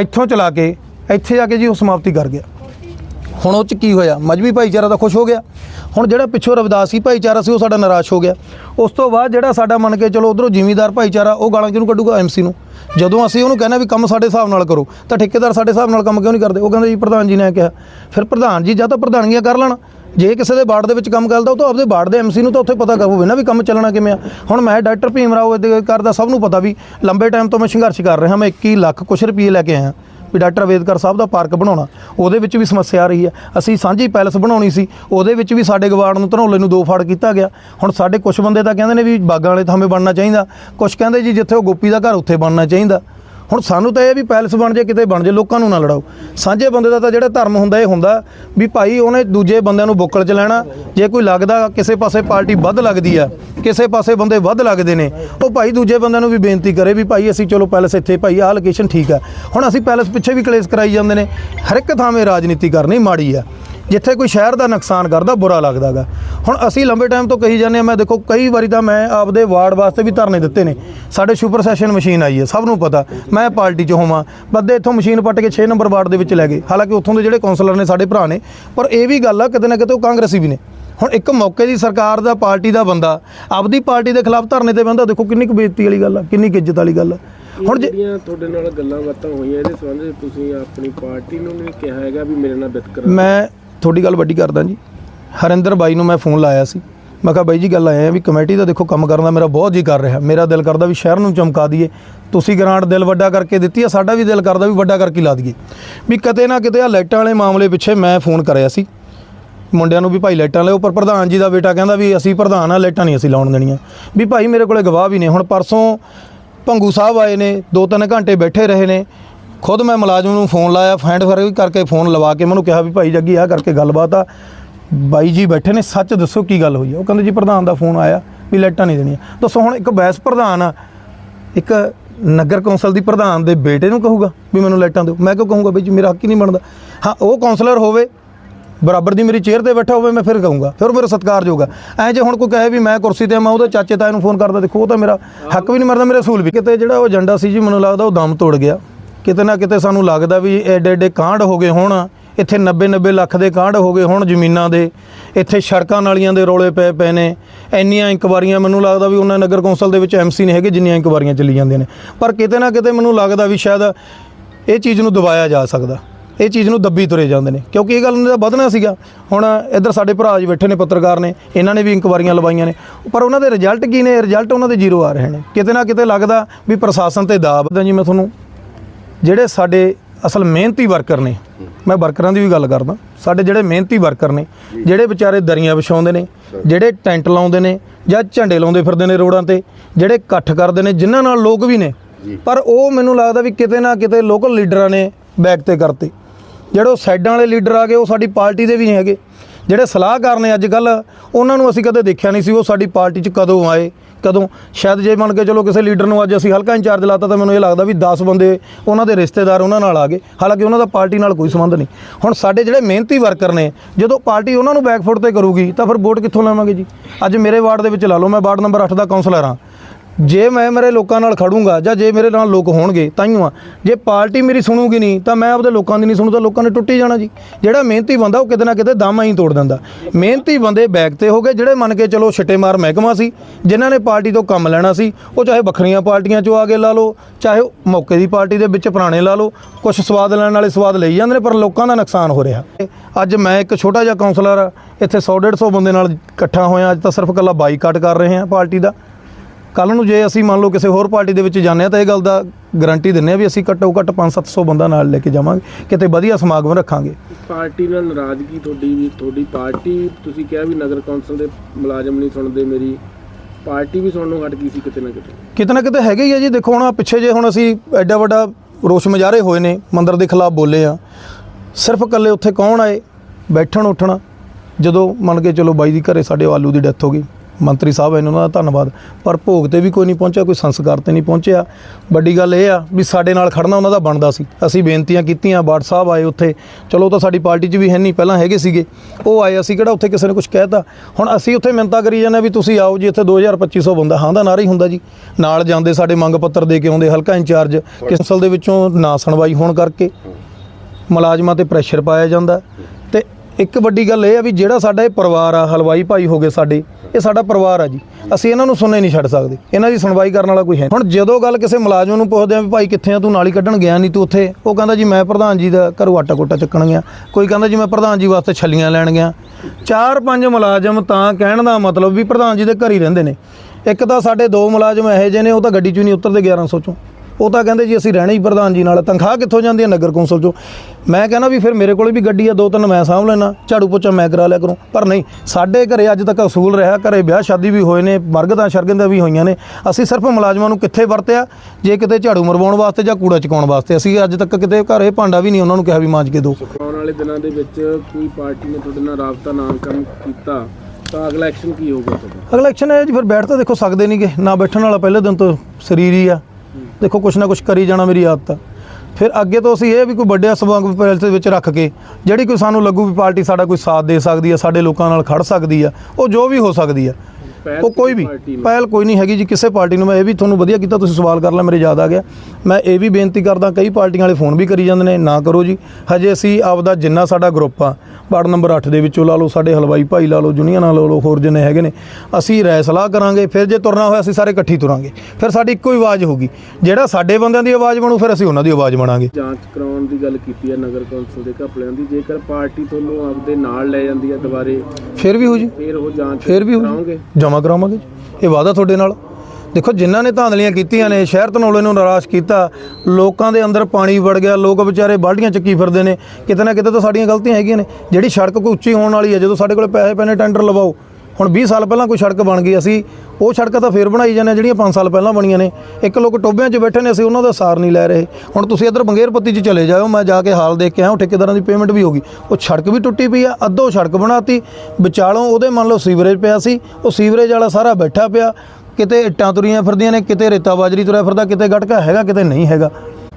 S1: ਇੱਥੋਂ ਚਲਾ ਕੇ ਇੱਥੇ ਜਾ ਕੇ ਜੀ ਉਹ ਸਮਾਪਤੀ ਕਰ ਗਿਆ। ਹੁਣ ਉਹ ਚ ਕੀ ਹੋਇਆ? ਮਜਬੀ ਭਾਈਚਾਰਾ ਤਾਂ ਖੁਸ਼ ਹੋ ਗਿਆ। ਹੁਣ ਜਿਹੜਾ ਪਿੱਛੋਂ ਰਵਿਦਾਸੀ ਭਾਈਚਾਰਾ ਸੀ, ਉਹ ਸਾਡਾ ਨਿਰਾਸ਼ ਹੋ ਗਿਆ। ਉਸ ਤੋਂ ਬਾਅਦ ਜਿਹੜਾ ਸਾਡਾ ਮੰਨ ਕੇ ਚਲੋ ਉਧਰੋਂ ਜ਼ਿਮੀਦਾਰ ਭਾਈਚਾਰਾ, ਉਹ ਗਾਲਾਂ ਕਿਹਨੂੰ ਕੱਢੂਗਾ? ਐਮਸੀ ਨੂੰ। ਜਦੋਂ ਅਸੀਂ ਉਹਨੂੰ ਕਹਿੰਦਾ ਵੀ ਕੰਮ ਸਾਡੇ ਹਿਸਾਬ ਨਾਲ ਕਰੋ, ਤਾਂ ਠੇਕੇਦਾਰ ਸਾਡੇ ਹਿਸਾਬ ਨਾਲ ਕੰਮ ਕਿਉਂ ਨਹੀਂ ਕਰਦੇ? ਉਹ ਕਹਿੰਦੇ ਜੀ, ਪ੍ਰਧਾਨ ਜੀ ਨੇ ਕਿਹਾ। ਫਿਰ ਪ੍ਰਧਾਨ ਜੀ ਜਾਂ ਤਾਂ ਪ੍ਰਧਾਨਗੀਆਂ ਕਰ ਲੈਣ। ਜੇ ਕਿਸੇ ਦੇ ਬਾੜ ਦੇ ਵਿੱਚ ਕੰਮ ਕਰਦਾ, ਉਹ ਤਾਂ ਆਪਦੇ ਬਾੜ ਦੇ ਐਮਸੀ ਨੂੰ ਤਾਂ ਉੱਥੇ ਪਤਾ ਕਰ ਹੋਵੇ ਨਾ ਵੀ ਕੰਮ ਚੱਲਣਾ ਕਿਵੇਂ ਆ। ਹੁਣ ਮੈਂ ਡਾਕਟਰ ਭੀਮ ਰਾਓ ਇਹਦੇ ਕਰਦਾ ਸਭ ਨੂੰ ਪਤਾ ਵੀ ਲੰਬੇ ਟਾਈਮ ਤੋਂ ਮੈਂ ਸੰਘਰਸ਼ ਕਰ ਰਿਹਾ, ਮੈਂ 21 ਲੱਖ ਕੁਛ ਰੁਪਏ ਲੈ ਕੇ ਆਇਆ। ਵੀ ਡਾਕਟਰ ਅੰਬੇਦਕਰ ਸਾਹਿਬ ਦਾ ਪਾਰਕ ਬਣਾਉਣਾ, ਉਹਦੇ ਵਿੱਚ ਵੀ ਸਮੱਸਿਆ ਆ ਰਹੀ ਹੈ। ਅਸੀਂ ਸਾਂਝੀ ਪੈਲਸ ਬਣਾਉਣੀ ਸੀ, ਉਹਦੇ ਵਿੱਚ ਵੀ ਸਾਡੇ ਗਵਾੜ ਨੂੰ ਧਨੌਲੇ ਨੂੰ ਦੋ ਫਾੜ ਕੀਤਾ ਗਿਆ। ਹੁਣ ਸਾਡੇ ਕੁਝ ਬੰਦੇ ਤਾਂ ਕਹਿੰਦੇ ਨੇ ਵੀ ਬਾਗਾਂ ਵਾਲੇ ਥਾਵੇਂ ਬਣਨਾ ਚਾਹੀਦਾ। ਕੁਝ ਕਹਿੰਦੇ ਜੀ ਜਿੱਥੇ ਉਹ ਗੋਪੀ ਦਾ ਘਰ, ਉੱਥੇ ਬਣਨਾ ਚਾਹੀਦਾ। ਹੁਣ ਸਾਨੂੰ ਤਾਂ ਇਹ ਵੀ ਪੈਲਸ ਬਣ ਜੇ, ਕਿਤੇ ਬਣ ਜੇ, ਲੋਕਾਂ ਨੂੰ ਨਾ ਲੜਾਓ। ਸਾਂਝੇ ਬੰਦੇ ਦਾ ਤਾਂ ਜਿਹੜਾ ਧਰਮ ਹੁੰਦਾ, ਇਹ ਹੁੰਦਾ ਵੀ ਭਾਈ ਉਹਨੇ ਦੂਜੇ ਬੰਦਿਆਂ ਨੂੰ ਬੁੱਕਲ ਚ ਲੈਣਾ। ਜੇ ਕੋਈ ਲੱਗਦਾ ਕਿਸੇ ਪਾਸੇ ਪਾਰਟੀ ਵੱਧ ਲੱਗਦੀ ਆ, ਕਿਸੇ ਪਾਸੇ ਬੰਦੇ ਵੱਧ ਲੱਗਦੇ ਨੇ, ਉਹ ਭਾਈ ਦੂਜੇ ਬੰਦਿਆਂ ਨੂੰ ਵੀ ਬੇਨਤੀ ਕਰੇ ਵੀ ਭਾਈ ਅਸੀਂ ਚਲੋ ਪੈਲਸ ਇੱਥੇ, ਭਾਈ ਆਹ ਲੋਕੇਸ਼ਨ ਠੀਕ ਆ। ਹੁਣ ਅਸੀਂ ਪੈਲਸ ਪਿੱਛੇ ਵੀ ਕਲੇਸ਼ ਕਰਾਈ ਜਾਂਦੇ ਨੇ। ਹਰ ਇੱਕ ਥਾਂ ਥਾਵੇਂ ਰਾਜਨੀਤੀ ਕਰਨੀ ਮਾੜੀ ਆ। ਜਿੱਥੇ ਕੋਈ ਸ਼ਹਿਰ ਦਾ ਨੁਕਸਾਨ ਕਰਦਾ ਬੁਰਾ ਲੱਗਦਾਗਾ ਹੁਣ ਅਸੀਂ ਲੰਬੇ ਟਾਈਮ ਤੋਂ ਕਹੀ ਜਾਂਦੇ ਆ ਮੈਂ ਦੇਖੋ ਕਈ ਵਾਰੀ ਤਾਂ ਮੈਂ ਆਪਦੇ ਵਾਰਡ ਵਾਸਤੇ ਵੀ ਧਰਨੇ ਦਿੱਤੇ ਨੇ। ਸਾਡੇ ਸੁਪਰ ਸੈਸ਼ਨ ਮਸ਼ੀਨ ਆਈ ਹੈ ਸਭ ਨੂੰ ਪਤਾ। ਮੈਂ ਪਾਰਟੀ 'ਚ ਹੋਵਾਂ ਬੰਦੇ ਇੱਥੋਂ ਮਸ਼ੀਨ ਪੱਟ ਕੇ 6 ਨੰਬਰ ਵਾਰਡ ਦੇ ਵਿੱਚ ਲੈ ਗਏ। ਹਾਲਾਂਕਿ ਉੱਥੋਂ ਦੇ ਜਿਹੜੇ ਕਾਉਂਸਲਰ ਨੇ ਸਾਡੇ ਭਰਾ ਨੇ ਪਰ ਇਹ ਵੀ ਗੱਲ ਆ ਕਿਤੇ ਨਾ ਕਿਤੇ ਉਹ ਕਾਂਗਰਸੀ ਵੀ ਨੇ। ਹੁਣ ਇੱਕ ਮੌਕੇ ਦੀ ਸਰਕਾਰ ਦਾ ਪਾਰਟੀ ਦਾ ਬੰਦਾ ਆਪਦੀ ਪਾਰਟੀ ਦੇ ਖਿਲਾਫ ਧਰਨੇ ਤੇ ਬੰਦਾ ਦੇਖੋ ਕਿੰਨੀ ਕੁ ਬੇਇੱਜ਼ਤੀ ਵਾਲੀ ਗੱਲ ਆ ਕਿੰਨੀ ਕੁ ਇੱਜ਼ਤ ਵਾਲੀ ਗੱਲ ਆ।
S2: ਹੁਣ ਜਿਹੜੀਆਂ ਤੁਹਾਡੇ ਨਾਲ ਗੱਲਾਂ ਬਾਤਾਂ ਹੋਈਆਂ ਇਹਦੇ ਸੰਬੰਧ ਵਿੱਚ ਤੁਸੀਂ ਆਪਣੀ ਪਾਰਟੀ ਨੂੰ ਨਹੀਂ ਕਿਹਾ ਹੈਗਾ ਵੀ ਮੇਰੇ ਨਾਲ ਵਿਤਕਰਾ
S1: ਮੈਂ ਤੁਹਾਡੀ ਗੱਲ ਵੱਡੀ ਕਰਦਾ ਜੀ। ਹਰਿੰਦਰ ਬਾਈ ਨੂੰ ਮੈਂ ਫੋਨ ਲਾਇਆ ਸੀ। ਮੈਂ ਕਿਹਾ, ਬਾਈ ਜੀ ਗੱਲ ਆਏ ਆ ਵੀ ਕਮੇਟੀ ਦਾ ਦੇਖੋ ਕੰਮ ਕਰਨ ਦਾ ਮੇਰਾ ਬਹੁਤ ਜੀ ਕਰ ਰਿਹਾ। ਮੇਰਾ ਦਿਲ ਕਰਦਾ ਵੀ ਸ਼ਹਿਰ ਨੂੰ ਚਮਕਾ ਦਈਏ। ਤੁਸੀਂ ਗ੍ਰਾਂਟ ਦਿਲ ਵੱਡਾ ਕਰਕੇ ਦਿੱਤੀ ਆ, ਸਾਡਾ ਵੀ ਦਿਲ ਕਰਦਾ ਵੀ ਵੱਡਾ ਕਰਕੇ ਲਾ ਦਈਏ। ਵੀ ਕਿਤੇ ਨਾ ਕਿਤੇ ਆ ਲਾਈਟਾਂ ਵਾਲੇ ਮਾਮਲੇ ਪਿੱਛੇ ਮੈਂ ਫੋਨ ਕਰਿਆ ਸੀ। ਮੁੰਡਿਆਂ ਨੂੰ ਵੀ ਭਾਈ ਲਾਈਟਾਂ ਲਿਓ, ਪਰ ਪ੍ਰਧਾਨ ਜੀ ਦਾ ਬੇਟਾ ਕਹਿੰਦਾ ਵੀ ਅਸੀਂ ਪ੍ਰਧਾਨ ਆ, ਲਾਈਟਾਂ ਨਹੀਂ ਅਸੀਂ ਲਾਉਣ ਦੇਣੀਆਂ। ਵੀ ਭਾਈ ਮੇਰੇ ਕੋਲੇ ਗਵਾਹ ਵੀ ਨੇ। ਹੁਣ ਪਰਸੋਂ ਭੰਗੂ ਸਾਹਿਬ ਆਏ ਨੇ, ਦੋ ਤਿੰਨ ਘੰਟੇ ਬੈਠੇ ਰਹੇ ਨੇ। ਖੁਦ ਮੈਂ ਮੁਲਾਜ਼ਮ ਨੂੰ ਫੋਨ ਲਾਇਆ ਫੈਂਡ ਫਿਰ ਵੀ ਕਰਕੇ ਫੋਨ ਲਵਾ ਕੇ ਮੈਨੂੰ ਕਿਹਾ ਵੀ ਭਾਈ ਜੱਗੀ ਆ ਕਰਕੇ ਗੱਲਬਾਤ ਆ। ਬਾਈ ਜੀ ਬੈਠੇ ਨੇ ਸੱਚ ਦੱਸੋ ਕੀ ਗੱਲ ਹੋਈ ਆ? ਉਹ ਕਹਿੰਦੇ ਜੀ ਪ੍ਰਧਾਨ ਦਾ ਫੋਨ ਆਇਆ ਵੀ ਲਾਈਟਾਂ ਨਹੀਂ ਦੇਣੀਆਂ। ਦੱਸੋ ਹੁਣ ਇੱਕ ਬੈਸ ਪ੍ਰਧਾਨ ਆ ਇੱਕ ਨਗਰ ਕੌਂਸਲ ਦੀ ਪ੍ਰਧਾਨ ਦੇ ਬੇਟੇ ਨੂੰ ਕਹੂਗਾ ਵੀ ਮੈਨੂੰ ਲਾਈਟਾਂ ਦਿਓ। ਮੈਂ ਕਿਉਂ ਕਹੂੰਗਾ ਬਈ ਜੀ ਮੇਰਾ ਹੱਕ ਹੀ ਨਹੀਂ ਬਣਦਾ। ਹਾਂ ਉਹ ਕੌਂਸਲਰ ਹੋਵੇ ਬਰਾਬਰ ਦੀ ਮੇਰੀ ਚੇਅਰ ਤੇ ਬੈਠਾ ਹੋਵੇ ਮੈਂ ਫਿਰ ਕਹੂੰਗਾ। ਫਿਰ ਉਹ ਮੇਰਾ ਸਤਿਕਾਰ ਜੋਗਾ ਐ ਜੇ ਹੁਣ ਕੋਈ ਕਹੇ ਵੀ ਮੈਂ ਕੁਰਸੀ ਤੇ ਆ, ਮੈਂ ਉਹਦੇ ਚਾਚੇ ਤਾਏ ਨੂੰ ਫੋਨ ਕਰਦਾ ਦੇਖੋ ਉਹ ਤਾਂ ਮੇਰਾ ਹੱਕ ਵੀ ਨਹੀਂ ਮਰਦਾ ਮੇਰੇ ਅਸੂਲ ਵੀ। ਕਿਤੇ ਜਿਹੜਾ ਉਹ ਏਜੰਡਾ ਸੀ ਜੀ ਮੈਨੂੰ ਲੱਗਦਾ ਉਹ ਦਮ ਤੋੜ ਗਿਆ। ਕਿਤੇ ਨਾ ਕਿਤੇ ਸਾਨੂੰ ਲੱਗਦਾ ਵੀ ਐਡੇ ਐਡੇ ਕਾਂਡ ਹੋ ਗਏ ਹੋਣ, ਇੱਥੇ 90 90 ਲੱਖ ਦੇ ਕਾਂਡ ਹੋ ਗਏ ਹੋਣ ਜ਼ਮੀਨਾਂ ਦੇ, ਇੱਥੇ ਸੜਕਾਂ ਨਾਲੀਆਂ ਦੇ ਰੋਲੇ ਪਏ ਪਏ ਨੇ, ਇੰਨੀਆਂ ਇਨਕੁਆਰੀਆਂ ਮੈਨੂੰ ਲੱਗਦਾ ਵੀ ਉਹਨਾਂ ਨਗਰ ਕੌਂਸਲ ਦੇ ਵਿੱਚ ਐਮਸੀ ਨਹੀਂ ਹੈਗੇ ਜਿੰਨੀਆਂ ਇਨਕੁਆਰੀਆਂ ਚੱਲੀ ਜਾਂਦੀਆਂ ਨੇ। ਪਰ ਕਿਤੇ ਨਾ ਕਿਤੇ ਮੈਨੂੰ ਲੱਗਦਾ ਵੀ ਸ਼ਾਇਦ ਇਹ ਚੀਜ਼ ਨੂੰ ਦਬਾਇਆ ਜਾ ਸਕਦਾ, ਇਹ ਚੀਜ਼ ਨੂੰ ਦੱਬੀ ਤੁਰੇ ਜਾਂਦੇ ਨੇ, ਕਿਉਂਕਿ ਇਹ ਗੱਲ ਨੇ ਤਾਂ ਵਧਣਾ ਸੀਗਾ। ਹੁਣ ਇੱਧਰ ਸਾਡੇ ਭਰਾ ਜੀ ਬੈਠੇ ਨੇ ਪੱਤਰਕਾਰ ਨੇ, ਇਹਨਾਂ ਨੇ ਵੀ ਇਨਕੁਆਰੀਆਂ ਲਵਾਈਆਂ ਨੇ। ਪਰ ਉਹਨਾਂ ਦੇ ਰਿਜ਼ਲਟ ਕੀ ਨੇ? ਰਿਜ਼ਲਟ ਉਹਨਾਂ ਦੇ ਜ਼ੀਰੋ ਆ ਰਹੇ ਨੇ। ਕਿਤੇ ਨਾ ਕਿਤੇ ਲੱਗਦਾ ਵੀ ਪ੍ਰਸ਼ਾਸਨ ਤੇ ਦਾਬ ਦਾ ਜੀ ਮੈਂ ਤੁਹਾਨੂੰ। ਜਿਹੜੇ ਸਾਡੇ ਅਸਲ ਮਿਹਨਤੀ ਵਰਕਰ ਨੇ ਮੈਂ ਵਰਕਰਾਂ ਦੀ ਵੀ ਗੱਲ ਕਰਦਾ ਸਾਡੇ ਜਿਹੜੇ ਮਿਹਨਤੀ ਵਰਕਰ ਨੇ ਜਿਹੜੇ ਵਿਚਾਰੇ ਦਰੀਆਂ ਵਿਛਾਉਂਦੇ ਨੇ ਜਿਹੜੇ ਟੈਂਟ ਲਾਉਂਦੇ ਨੇ ਜਾਂ ਝੰਡੇ ਲਾਉਂਦੇ ਫਿਰਦੇ ਨੇ ਰੋਡਾਂ ਤੇ ਜਿਹੜੇ ਇਕੱਠ ਕਰਦੇ ਨੇ ਜਿਨ੍ਹਾਂ ਨਾਲ ਲੋਕ ਵੀ ਨੇ ਪਰ ਉਹ ਮੈਨੂੰ ਲੱਗਦਾ ਵੀ ਕਿਤੇ ਨਾ ਕਿਤੇ ਲੋਕਲ ਲੀਡਰਾਂ ਨੇ ਬੈਕ ਤੇ ਕਰਤੇ। ਜਿਹੜੇ ਉਹ ਸਾਈਡਾਂ ਵਾਲੇ ਲੀਡਰ ਆ ਗਏ ਉਹ ਸਾਡੀ ਪਾਰਟੀ ਦੇ ਵੀ ਨਹੀਂ ਹੈਗੇ। ਜਿਹੜੇ ਸਲਾਹਕਾਰ ਨੇ ਅੱਜ ਕੱਲ ਉਹਨਾਂ ਨੂੰ ਅਸੀਂ ਕਦੇ ਦੇਖਿਆ ਨਹੀਂ ਸੀ ਉਹ ਸਾਡੀ ਪਾਰਟੀ 'ਚ ਕਦੋਂ ਆਏ ਕਦੋਂ? ਸ਼ਾਇਦ ਜੇ ਮੰਨ ਕੇ ਚਲੋ ਕਿਸੇ ਲੀਡਰ ਨੂੰ ਅੱਜ ਅਸੀਂ ਹਲਕਾ ਇੰਚਾਰਜ ਲਾਤਾ ਤਾਂ ਮੈਨੂੰ ਇਹ ਲੱਗਦਾ ਵੀ 10 ਬੰਦੇ ਉਹਨਾਂ ਦੇ ਰਿਸ਼ਤੇਦਾਰ ਉਹਨਾਂ ਨਾਲ ਆ ਗਏ। ਹਾਲਾਂਕਿ ਉਹਨਾਂ ਦਾ ਪਾਰਟੀ ਨਾਲ ਕੋਈ ਸੰਬੰਧ ਨਹੀਂ। ਹੁਣ ਸਾਡੇ ਜਿਹੜੇ ਮਿਹਨਤੀ ਵਰਕਰ ਨੇ, ਜਦੋਂ ਪਾਰਟੀ ਉਹਨਾਂ ਨੂੰ ਬੈਕਫੁੱਟ ਤੇ ਕਰੂਗੀ ਤਾਂ ਫਿਰ ਵੋਟ ਕਿੱਥੋਂ ਲਾਵਾਂਗੇ ਜੀ? ਅੱਜ ਮੇਰੇ ਵਾਰਡ ਦੇ ਵਿੱਚ ਲਾ ਲਓ, ਮੈਂ ਵਾਰਡ ਨੰਬਰ 8 ਦਾ ਕਾਉਂਸਲਰ ਹਾਂ। ਜੇ ਮੈਂ ਮੇਰੇ ਲੋਕਾਂ ਨਾਲ ਖੜੂੰਗਾ ਜਾਂ ਜੇ ਮੇਰੇ ਨਾਲ ਲੋਕ ਹੋਣਗੇ, ਤਾਈਓ ਆ। ਜੇ ਪਾਰਟੀ ਮੇਰੀ ਸੁਣੂਗੀ ਨਹੀਂ, ਤਾਂ ਮੈਂ ਆਪਦੇ ਲੋਕਾਂ ਦੀ ਨਹੀਂ ਸੁਣੂ ਤਾਂ ਲੋਕਾਂ ਨੇ ਟੁੱਟੀ ਜਾਣਾ ਜੀ। ਜਿਹੜਾ ਮਿਹਨਤੀ ਬੰਦਾ, ਉਹ ਕਿਤੇ ਨਾ ਕਿਤੇ ਦਮ ਹੀ ਤੋੜ ਦਿੰਦਾ। ਮਿਹਨਤੀ ਬੰਦੇ ਬੈਕ ਤੇ ਹੋ ਗਏ, ਜਿਹੜੇ ਮੰਨ ਕੇ ਚਲੋ ਛਿੱਟੇਮਾਰ ਮਹਿਕਮਾ ਸੀ, ਜਿਨ੍ਹਾਂ ਨੇ ਪਾਰਟੀ ਤੋਂ ਕੰਮ ਲੈਣਾ ਸੀ, ਉਹ ਚਾਹੇ ਵੱਖਰੀਆਂ ਪਾਰਟੀਆਂ ਚੋਂ ਆ ਕੇ ਲਾ ਲਓ, ਚਾਹੇ ਉਹ ਮੌਕੇ ਦੀ ਪਾਰਟੀ ਦੇ ਵਿੱਚ ਪੁਰਾਣੇ ਲਾ ਲਓ ਕੁਝ ਸਵਾਦ ਲੈਣ ਵਾਲੇ ਸਵਾਦ ਲਈ ਜਾਂਦੇ ਨੇ, ਪਰ ਲੋਕਾਂ ਦਾ ਨੁਕਸਾਨ ਹੋ ਰਿਹਾ। ਅੱਜ ਮੈਂ ਇੱਕ ਛੋਟਾ ਜਿਹਾ ਕਾਉਂਸਲਰ ਇੱਥੇ 100 150 ਬੰਦੇ ਨਾਲ ਇਕੱਠਾ ਹੋਇਆ, ਅੱਜ ਤਾਂ ਸਿਰਫ ਇਕੱਲਾ ਬਾਈਕਾਟ ਕਰ ਰਹੇ ਹਾਂ ਪਾਰਟੀ ਦਾ। ਕੱਲ ਨੂੰ ਜੇ ਅਸੀਂ ਮੰਨ ਲਓ ਕਿਸੇ ਹੋਰ ਪਾਰਟੀ ਦੇ ਵਿੱਚ ਜਾਂਦੇ ਹਾਂ ਤਾਂ ਇਹ ਗੱਲ ਦਾ ਗਾਰੰਟੀ ਦਿੰਦੇ ਆ ਵੀ ਅਸੀਂ ਘੱਟੋ ਘੱਟ 5-700 ਬੰਦਾ ਨਾਲ ਲੈ ਕੇ ਜਾਵਾਂਗੇ ਕਿਤੇ ਵਧੀਆ ਸਮਾਗਮ ਰੱਖਾਂਗੇ।
S2: ਪਾਰਟੀ ਨਾਲ ਨਾਰਾਜ਼ਗੀ ਤੁਹਾਡੀ ਵੀ ਤੁਹਾਡੀ ਪਾਰਟੀ ਤੁਸੀਂ ਕਿਹਾ ਵੀ ਨਗਰ ਕੌਂਸਲ ਦੇ ਮੁਲਾਜ਼ਮ ਨਹੀਂ ਸੁਣਦੇ ਮੇਰੀ ਪਾਰਟੀ ਵੀ ਸੁਣਨੋਂ ਹਟ ਗਈ ਸੀ ਕਿਤੇ ਨਾ ਕਿਤੇ।
S1: ਕਿਤੇ ਨਾ ਕਿਤੇ ਹੈਗੇ ਹੀ ਆ ਜੀ ਦੇਖੋ ਹੁਣ ਪਿੱਛੇ ਜੇ ਹੁਣ ਅਸੀਂ ਐਡਾ ਵੱਡਾ ਰੋਸ਼ ਮੁਜ਼ਾਹਰੇ ਹੋਏ ਨੇ ਮੰਦਰ ਦੇ ਖਿਲਾਫ ਬੋਲੇ ਆ ਸਿਰਫ ਇਕੱਲੇ ਉੱਥੇ ਕੌਣ ਆਏ? ਬੈਠਣ ਉੱਠਣਾ ਜਦੋਂ ਮੰਨ ਕੇ ਚਲੋ ਬਾਈ ਦੀ ਘਰੇ ਸਾਡੇ ਆਲੂ ਦੀ ਡੈਥ ਹੋ ਗਈ। ਮੰਤਰੀ ਸਾਹਿਬ, ਇਹਨਾਂ ਦਾ ਧੰਨਵਾਦ। ਪਰ ਭੋਗ ਤੇ ਵੀ ਕੋਈ ਨਹੀਂ ਪਹੁੰਚਿਆ, ਕੋਈ ਸੰਸਕਾਰ ਤੇ ਨਹੀਂ ਪਹੁੰਚਿਆ। ਵੱਡੀ ਗੱਲ ਇਹ ਆ ਵੀ ਸਾਡੇ ਨਾਲ ਖੜਨਾ ਉਹਨਾਂ ਦਾ ਬਣਦਾ ਸੀ। ਅਸੀਂ ਬੇਨਤੀਆਂ ਕੀਤੀਆਂ ਬਾਟ ਸਾਹਿਬ ਆਏ ਉੱਥੇ। ਚਲੋ ਤਾਂ ਸਾਡੀ ਪਾਰਟੀ 'ਚ ਵੀ ਹੈ ਨਹੀਂ, ਪਹਿਲਾਂ ਹੈਗੇ ਸੀਗੇ। ਉਹ ਆਏ, ਅਸੀਂ ਕਿਹੜਾ ਉੱਥੇ ਕਿਸੇ ਨੇ ਕੁਝ ਕਹਿਤਾ? ਹੁਣ ਅਸੀਂ ਉੱਥੇ ਮਿੰਤਾ ਕਰੀ ਜਾਂਦੇ ਹਾਂ ਵੀ ਤੁਸੀਂ ਆਓ ਜੀ, ਇੱਥੇ 2250 ਬੰਦਾ, ਹਾਂ ਦਾ ਨਾਰਾ ਹੀ ਹੁੰਦਾ ਜੀ। ਨਾਲ ਜਾਂਦੇ ਸਾਡੇ ਮੰਗ ਪੱਤਰ ਦੇ ਕੇ ਆਉਂਦੇ, ਹਲਕਾ ਇੰਚਾਰਜ। ਕਿਸਲ ਦੇ ਵਿੱਚੋਂ ਨਾ ਸੁਣਵਾਈ ਹੋਣ ਕਰਕੇ ਮੁਲਾਜ਼ਮਾਂ ਤੇ ਪ੍ਰੈਸ਼ਰ ਪਾਇਆ ਜਾਂਦਾ। ਇੱਕ ਵੱਡੀ ਗੱਲ ਇਹ ਆ ਵੀ ਜਿਹੜਾ ਸਾਡਾ ਇਹ ਪਰਿਵਾਰ ਆ, ਹਲਵਾਈ ਭਾਈ ਹੋ ਗਏ ਸਾਡੇ, ਇਹ ਸਾਡਾ ਪਰਿਵਾਰ ਆ ਜੀ। ਅਸੀਂ ਇਹਨਾਂ ਨੂੰ ਸੁਣਨੇ ਨਹੀਂ ਛੱਡ ਸਕਦੇ। ਇਹਨਾਂ ਦੀ ਸੁਣਵਾਈ ਕਰਨ ਵਾਲਾ ਕੋਈ ਹੈ ਹੁਣ ਜਦੋਂ ਗੱਲ ਕਿਸੇ ਮੁਲਾਜ਼ਮ ਨੂੰ ਪੁੱਛਦੇ ਆ ਵੀ ਭਾਈ ਕਿੱਥੇ ਆ, ਤੂੰ ਨਾਲੀ ਕੱਢਣ ਗਿਆ ਨਹੀਂ ਤੂੰ ਉੱਥੇ? ਉਹ ਕਹਿੰਦਾ ਜੀ, ਮੈਂ ਪ੍ਰਧਾਨ ਜੀ ਦਾ ਘਰੋਂ ਆਟਾ ਕੋਟਾ ਚੱਕਣ ਗਿਆ। ਕੋਈ ਕਹਿੰਦਾ ਜੀ, ਮੈਂ ਪ੍ਰਧਾਨ ਜੀ ਵਾਸਤੇ ਛੱਲੀਆਂ ਲੈਣ ਗਿਆ। ਚਾਰ ਪੰਜ ਮੁਲਾਜ਼ਮ ਤਾਂ ਕਹਿਣ ਦਾ ਮਤਲਬ ਵੀ ਪ੍ਰਧਾਨ ਜੀ ਦੇ ਘਰ ਹੀ ਰਹਿੰਦੇ ਨੇ। ਇੱਕ ਤਾਂ ਸਾਡੇ ਦੋ ਮੁਲਾਜ਼ਮ ਇਹੋ ਜਿਹੇ ਨੇ, ਉਹ ਤਾਂ ਗੱਡੀ 'ਚੋਂ ਨਹੀਂ ਉਤਰਦੇ 1100 ਚੋਂ। ਉਹ ਤਾਂ ਕਹਿੰਦੇ ਜੀ ਅਸੀਂ ਰਹਿਣਾ ਹੀ ਪ੍ਰਧਾਨ ਜੀ ਨਾਲ। ਤਨਖਾਹ ਕਿੱਥੋਂ ਜਾਂਦੀ ਹੈ ਨਗਰ ਕੌਂਸਲ ਚੋਂ? ਮੈਂ ਕਹਿੰਦਾ ਵੀ ਫਿਰ ਮੇਰੇ ਕੋਲੇ ਵੀ ਗੱਡੀ ਆ ਦੋ ਤਿੰਨ ਮੈਂ ਸਾਂਭ ਲੈਣਾ ਝਾੜੂ ਪੋਚਾ ਮੈਂ ਕਰਾ ਲਿਆ ਕਰੂੰ। ਪਰ ਨਹੀਂ ਸਾਡੇ ਘਰੇ ਅੱਜ ਤੱਕ ਅਸੂਲ ਰਿਹਾ ਘਰੇ ਵਿਆਹ ਸ਼ਾਦੀ ਵੀ ਹੋਏ ਨੇ ਮਰਗਤਾਂ ਸ਼ਰਗੰਦਾਂ ਵੀ ਹੋਈਆਂ ਨੇ। ਅਸੀਂ ਸਿਰਫ ਮੁਲਾਜ਼ਮਾਂ ਨੂੰ ਕਿੱਥੇ ਵਰਤਿਆ? ਜੇ ਕਿਤੇ ਝਾੜੂ ਮਰਵਾਉਣ ਵਾਸਤੇ ਜਾਂ ਕੂੜਾ ਚੁਕਾਉਣ ਵਾਸਤੇ। ਅਸੀਂ ਅੱਜ ਤੱਕ ਕਿਤੇ ਘਰੇ ਭਾਂਡਾ ਵੀ ਨਹੀਂ ਉਹਨਾਂ ਨੂੰ ਕਿਹਾ ਵੀ ਮਾਂਜ ਕੇ ਦਿਓ।
S2: ਆਉਣ ਵਾਲੇ ਦਿਨਾਂ ਦੇ ਵਿੱਚ ਕੋਈ ਪਾਰਟੀ ਨੇ ਤੁਹਾਡੇ ਨਾਲ ਰਾਬਤਾ ਨਾ ਕੰਮ ਕੀਤਾ ਤਾਂ ਅਗਲਾ ਐਕਸ਼ਨ ਕੀ ਹੋਊਗਾ ਤੁਹਾਡਾ?
S1: ਅਗਲਾ ਐਕਸ਼ਨ ਹੈ ਜੀ ਫਿਰ ਬੈਠ ਤਾਂ ਦੇਖੋ ਸਕਦੇ ਨਹੀਂਗੇ ਨਾ ਬੈਠਣ ਵਾਲਾ ਪਹਿਲੇ ਦਿਨ ਤੋਂ ਸਰੀਰ ਹੀ ਆ। ਦੇਖੋ ਕੁਛ ਨਾ ਕੁਛ ਕਰੀ ਜਾਣਾ ਮੇਰੀ ਆਦਤ ਆ। ਫਿਰ ਅੱਗੇ ਤੋਂ ਅਸੀਂ ਇਹ ਵੀ ਕੋਈ ਵੱਡੇ ਸਭਾਗ ਪੈਲਸ ਵਿੱਚ ਰੱਖ ਕੇ, ਜਿਹੜੀ ਕੋਈ ਸਾਨੂੰ ਲੱਗੂ ਵੀ ਪਾਰਟੀ ਸਾਡਾ ਕੋਈ ਸਾਥ ਦੇ ਸਕਦੀ ਆ, ਸਾਡੇ ਲੋਕਾਂ ਨਾਲ ਖੜ ਸਕਦੀ ਆ, ਉਹ ਜੋ ਵੀ ਹੋ ਸਕਦੀ ਆ। ਉਹ ਕੋਈ ਵੀ? ਪਹਿਲ ਕੋਈ ਨਹੀਂ ਹੈਗੀ ਜੀ ਕਿਸੇ ਪਾਰਟੀ ਨੂੰ। ਮੈਂ ਇਹ ਵੀ ਤੁਹਾਨੂੰ ਵਧੀਆ ਕੀਤਾ ਤੁਸੀਂ ਸਵਾਲ ਕਰ ਲਿਆ ਮੇਰੇ ਯਾਦ ਆ ਗਿਆ। ਮੈਂ ਇਹ ਵੀ ਬੇਨਤੀ ਕਰਦਾ ਕਈ ਪਾਰਟੀਆਂ ਵਾਲੇ ਫੋਨ ਵੀ ਕਰੀ ਜਾਂਦੇ ਨੇ ਨਾ ਕਰੋ ਜੀ। ਹਜੇ ਅਸੀਂ ਆਪਦਾ ਜਿੰਨਾ ਸਾਡਾ ਗਰੁੱਪ ਆ ਵਾਰਡ ਨੰਬਰ 8 ਦੇ ਵਿੱਚੋਂ ਲਾ ਲਓ ਸਾਡੇ ਹਲਵਾਈ ਭਾਈ ਲਾ ਲਓ ਜੁਨੀਅਰ ਨਾਲ ਲਾ ਲਓ ਹੋਰ ਜਿੰਨੇ ਹੈਗੇ ਨੇ ਅਸੀਂ ਰਾਏ ਸਲਾਹ ਕਰਾਂਗੇ ਫਿਰ ਜੇ ਤੁਰਨਾ ਹੋਇਆ ਅਸੀਂ ਸਾਰੇ ਇਕੱਠੀ ਤੁਰਾਂਗੇ। ਫਿਰ ਸਾਡੀ ਇੱਕੋ ਹੀ ਆਵਾਜ਼ ਹੋਊਗੀ। ਜਿਹੜਾ ਸਾਡੇ ਬੰਦਿਆਂ ਦੀ ਆਵਾਜ਼ ਬਣੂ ਫਿਰ ਅਸੀਂ ਉਹਨਾਂ ਦੀ ਆਵਾਜ਼ ਬਣਾਂਗੇ।
S2: ਜਾਂਚ ਕਰਾਉਣ ਦੀ ਗੱਲ ਕੀਤੀ ਹੈ ਨਗਰ ਕੌਂਸਲ ਦੇ ਘਪਲਿਆਂ ਦੀ। ਜੇਕਰ ਪਾਰਟੀ ਤੁਹਾਨੂੰ ਆਪਦੇ ਨਾਲ ਲੈ ਜਾਂਦੀ ਹੈ ਦੁਬਾਰੇ
S1: ਫਿਰ ਵੀ ਹੋ ਜੀ।
S2: ਫਿਰ ਉਹ ਜਾਂਚ
S1: ਫਿਰ ਵੀ ਹੋ ਜੀ ਜਮਾ ਕਰਾਵਾਂਗੇ ਇਹ ਵਾਅਦਾ ਤੁਹਾਡੇ ਨਾਲ। ਦੇਖੋ, ਜਿਨ੍ਹਾਂ ਨੇ ਧਾਂਦਲੀਆਂ ਕੀਤੀਆਂ ਨੇ, ਸ਼ਹਿਰ ਧਨੌਲੇ ਨੂੰ ਨਿਰਾਸ਼ ਕੀਤਾ, ਲੋਕਾਂ ਦੇ ਅੰਦਰ ਪਾਣੀ ਵੜ ਗਿਆ, ਲੋਕ ਵਿਚਾਰੇ ਬਾਲਟੀਆਂ ਚੱਕੀ ਫਿਰਦੇ ਨੇ। ਕਿਤੇ ਨਾ ਕਿਤੇ ਤਾਂ ਸਾਡੀਆਂ ਗਲਤੀਆਂ ਹੈਗੀਆਂ ਨੇ। ਜਿਹੜੀ ਸੜਕ ਕੋਈ ਉੱਚੀ ਹੋਣ ਵਾਲੀ ਹੈ, ਜਦੋਂ ਸਾਡੇ ਕੋਲ ਪੈਸੇ ਪੈਣੇ, ਟੈਂਡਰ ਲਵਾਓ ਹੁਣ 20 ਸਾਲ ਪਹਿਲਾਂ ਕੋਈ ਸੜਕ ਬਣ ਗਈ ਅਸੀਂ ਉਹ ਸੜਕਾਂ ਤਾਂ ਫੇਰ ਬਣਾਈ ਜਾਂਦੇ ਜਿਹੜੀਆਂ 5 ਸਾਲ ਪਹਿਲਾਂ ਬਣੀਆਂ ਨੇ। ਇੱਕ ਲੋਕ ਟੋਬਿਆਂ 'ਚ ਬੈਠੇ ਨੇ ਅਸੀਂ ਉਹਨਾਂ ਦਾ ਸਾਰ ਨਹੀਂ ਲੈ ਰਹੇ। ਹੁਣ ਤੁਸੀਂ ਇੱਧਰ ਬੰਗੇਰਪੱਤੀ 'ਚ ਚਲੇ ਜਾਓ ਮੈਂ ਜਾ ਕੇ ਹਾਲ ਦੇਖ ਕੇ ਆਇਆ ਉਹ ਠੇਕੇਦਾਰਾਂ ਦੀ ਪੇਮੈਂਟ ਵੀ ਹੋ ਗਈ। ਉਹ ਸੜਕ ਵੀ ਟੁੱਟੀ ਪਈ ਆ ਅੱਧੋ ਸੜਕ ਬਣਾਤੀ। ਵਿਚਾਲੋਂ ਉਹਦੇ ਮੰਨ ਲਓ ਸੀਵਰੇਜ ਪਿਆ ਸੀ ਉਹ ਸੀਵਰੇਜ ਵਾਲਾ ਸਾਰਾ ਬੈਠਾ ਪਿਆ। ਕਿਤੇ ਇੱਟਾਂ ਤੁਰੀਆਂ ਫਿਰਦੀਆਂ ਨੇ ਕਿਤੇ ਰੇਤਾ ਬਾਜਰੀ ਤੁਰਿਆ ਫਿਰਦਾ ਕਿਤੇ ਗਟਕਾ ਹੈਗਾ ਕਿਤੇ ਨਹੀਂ ਹੈਗਾ।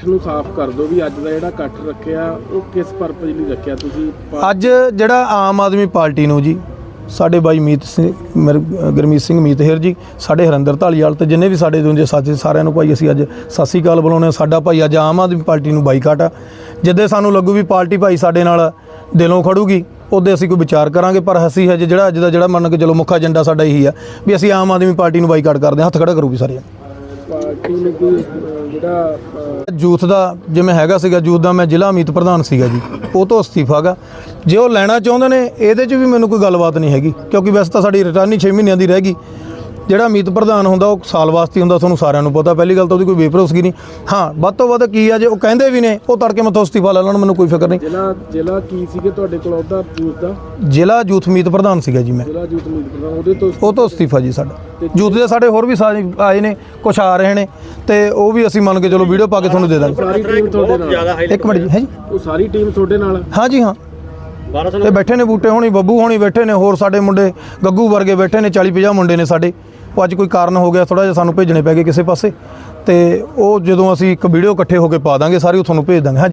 S2: ਨੂੰ ਸਾਫ਼ ਕਰ ਦਿਓ ਵੀ ਅੱਜ ਦਾ ਜਿਹੜਾ ਇਕੱਠ ਰੱਖਿਆ ਉਹ ਕਿਸ ਪਰਪਸ ਲਈ ਰੱਖਿਆ ਤੁਸੀਂ?
S1: ਅੱਜ ਜਿਹੜਾ ਆਮ ਆਦਮੀ ਪਾਰਟੀ ਨੂੰ ਜੀ ਸਾਡੇ ਬਾਈ ਮੀਤ ਸਿੰਘ, ਮੇਰ- ਗੁਰਮੀਤ ਸਿੰਘ ਮੀਤਹਿਰ ਜੀ, ਸਾਡੇ ਹਰਿੰਦਰ ਢਾਲੀਵਾਲ ਤੇ ਜਿੰਨੇ ਵੀ ਸਾਡੇ ਦੂਜੇ ਸਾਥੀ ਸਾਰਿਆਂ ਨੂੰ ਭਾਈ ਅਸੀਂ ਅੱਜ ਸਤਿ ਸ੍ਰੀ ਅਕਾਲ ਬੁਲਾਉਂਦੇ ਸਾਡਾ ਭਾਈ ਅੱਜ ਆਮ ਆਦਮੀ ਪਾਰਟੀ ਨੂੰ ਬਾਈਕਾਟ ਆ। ਜਿੱਦੇ ਸਾਨੂੰ ਲੱਗੂ ਵੀ ਪਾਰਟੀ ਭਾਈ ਸਾਡੇ ਨਾਲ ਦਿਲੋਂ ਖੜੂਗੀ, ਉਹਦੇ ਅਸੀਂ ਕੋਈ ਵਿਚਾਰ ਕਰਾਂਗੇ, ਪਰ ਅਸੀਂ ਹਜੇ ਜਿਹੜਾ ਅੱਜ ਦਾ ਜਿਹੜਾ ਮੰਨ ਕੇ ਚਲੋ ਮੁੱਖ ਏਜੰਡਾ ਸਾਡਾ ਇਹੀ ਆ ਵੀ ਅਸੀਂ ਆਮ ਆਦਮੀ ਪਾਰਟੀ ਨੂੰ ਬਾਈਕਾਟ ਕਰਦੇ ਹਾਂ, ਹੱਥ ਖੜਾ ਕਰੂਗੀ ਸਾਰੇ
S2: ਪਾਰਟੀ ਨੇ ਕੋਈ ਅਹ, ਜਿਹੜਾ ਅਹ,
S1: ਦਾ ਜਿਵੇਂ ਹੈਗਾ ਸੀਗਾ ਜੂਥ ਦਾ ਮੈਂ ਜ਼ਿਲ੍ਹਾ ਅਮੀਤ ਪ੍ਰਧਾਨ ਸੀਗਾ ਜੀ ਉਹ ਤੋਂ ਅਸਤੀਫਾ ਗਾ ਜੇ ਉਹ ਲੈਣਾ ਚਾਹੁੰਦੇ ਨੇ ਇਹਦੇ 'ਚ ਵੀ ਮੈਨੂੰ ਕੋਈ ਗੱਲਬਾਤ ਨਹੀਂ ਹੈਗੀ ਕਿਉਂਕਿ ਵੈਸੇ ਤਾਂ ਸਾਡੀ ਰਿਟਰਨ ਹੀ 6 ਮਹੀਨਿਆਂ ਦੀ ਰਹਿ ਗਈ। ਜਿਹੜਾ ਅਮੀਤ ਪ੍ਰਧਾਨ ਹੁੰਦਾ ਉਹ ਸਾਲ ਵਾਸਤੇ ਹੁੰਦਾ ਤੁਹਾਨੂੰ ਸਾਰਿਆਂ ਨੂੰ ਪਤਾ। ਪਹਿਲੀ ਗੱਲ ਤਾਂ ਉਹਦੀ ਕੋਈ ਬੇਭਰੋਸਗੀ ਨਹੀਂ। ਹਾਂ ਵੱਧ ਤੋਂ ਵੱਧ ਕੀ ਆ ਜੇ ਉਹ ਕਹਿੰਦੇ ਵੀ ਨੇ ਉਹ ਤੜਕੇ ਮੈਥੋਂ ਅਸਤੀਫਾ ਲੈ ਲੈਣ ਮੈਨੂੰ ਕੋਈ ਫਿਕਰ ਨਹੀਂ।
S2: ਜ਼ਿਲ੍ਹਾ ਜ਼ਿਲ੍ਹਾ ਕੀ ਸੀਗੇ ਤੁਹਾਡੇ ਕੋਲ ਉਹਦਾ ਯੂਥ ਦਾ?
S1: ਜ਼ਿਲ੍ਹਾ ਯੂਥ ਅਮੀਤ ਪ੍ਰਧਾਨ ਸੀਗਾ ਜੀ ਮੈਂ।
S2: ਜ਼ਿਲ੍ਹਾ ਯੂਥ ਮੀਤ ਪ੍ਰਧਾਨ ਉਹਦੇ ਤੋਂ
S1: ਉਹ ਤੋਂ ਅਸਤੀਫਾ ਜੀ ਸਾਡਾ। ਯੂਥ ਦੇ ਸਾਡੇ ਹੋਰ ਵੀ ਆਏ ਨੇ ਕੁਛ ਆ ਰਹੇ ਨੇ ਤੇ ਉਹ ਵੀ ਅਸੀਂ ਮੰਨ ਕੇ ਚਲੋ ਵੀਡੀਓ ਪਾ ਕੇ ਤੁਹਾਨੂੰ ਦੇ ਦਾਂਗੇ।
S2: ਸਾਰੀ ਟੀਮ ਤੁਹਾਡੇ ਨਾਲ?
S1: ਇੱਕ ਮਿੰਟ ਜੀ ਹੈ ਜੀ?
S2: ਉਹ ਸਾਰੀ ਟੀਮ ਤੁਹਾਡੇ ਨਾਲ?
S1: ਹਾਂ ਜੀ ਹਾਂ। ਤੇ ਬੈਠੇ ਨੇ ਬੂਟੇ ਹੋਣੀ ਬੱਬੂ ਹੋਣੀ ਬੈਠੇ ਨੇ ਹੋਰ ਸਾਡੇ ਮੁੰਡੇ ਗੱਗੂ ਵਰਗੇ ਬੈਠੇ ਨੇ 40 50 ਮੁੰਡੇ ਨੇ ਸਾਡੇ। ਉਹ ਅੱਜ ਕੋਈ ਕਾਰਨ ਹੋ ਗਿਆ ਥੋੜਾ ਜਿਹਾ ਸਾਨੂੰ ਭੇਜਣੇ ਪੈ ਗਏ ਕਿਸੇ ਪਾਸੇ, ਤੇ ਉਹ ਜਦੋਂ ਅਸੀਂ ਇੱਕ ਵੀਡੀਓ ਇਕੱਠੇ ਹੋ ਕੇ ਪਾ ਦਾਂਗੇ, ਸਾਰੀ ਉਹ ਤੁਹਾਨੂੰ ਭੇਜ ਦਾਂਗੇ। ਹਾਂ